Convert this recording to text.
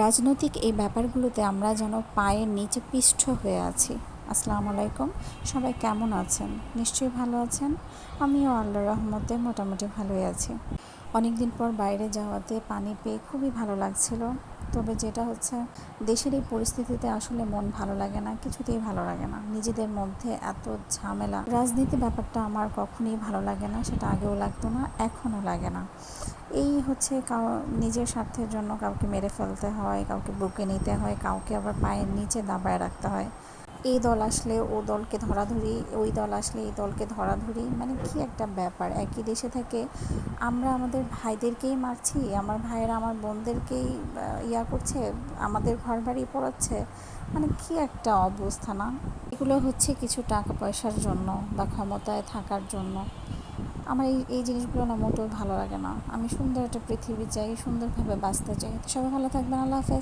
রাজনৈতিক এই ব্যাপারগুলোতে আমরা যেন পায়ের নিচে পিষ্ঠ হয়ে আছি। আসসালামু আলাইকুম। সবাই কেমন আছেন? নিশ্চয়ই ভালো আছেন? আমিও আল্লাহ রহমতে মোটামুটি ভালোই আছি। অনেক দিন পর বাইরে যাওয়াতে পানি পেয়ে খুবই ভালো লাগছিল। তবে যেটা হচ্ছে, দেশের এই পরিস্থিতিতে আসলে মন ভালো লাগে না, কিছুতেই ভালো লাগে না। নিজেদের মধ্যে এত ঝামেলা। রাজনীতি ব্যাপারটা আমার কখনোই ভালো লাগে না, সেটা আগেও লাগতো না, এখনও লাগে না। এই হচ্ছে কাউ, নিজের স্বার্থের জন্য কাউকে মেরে ফেলতে হয়, কাউকে বুকে নিতে হয়, কাউকে আবার পায়ের নিচে দাবায় রাখতে হয়। এই দল আসলে ও দলকে ধরাধরি, ওই দল আসলে এই দলকে ধরাধরি মানে কি একটা ব্যাপার? একই দেশে থেকে আমরা আমাদের ভাইদেরকেই মারছি, আমার ভাইয়েরা আমার বোনদেরকেই ইয়া করছে, আমাদের ঘর বাড়ি পড়াচ্ছে মানে কি একটা অবস্থা না? এগুলো হচ্ছে কিছু টাকা পয়সার জন্য বা ক্ষমতায় থাকার জন্য। আমার এই এই জিনিসগুলো না মোটেও ভালো লাগে না। আমি সুন্দর একটা পৃথিবী চাই, সুন্দরভাবে বাঁচতে চাই। সবাই ভালো থাকবেন, আল্লাহ হাফেজ।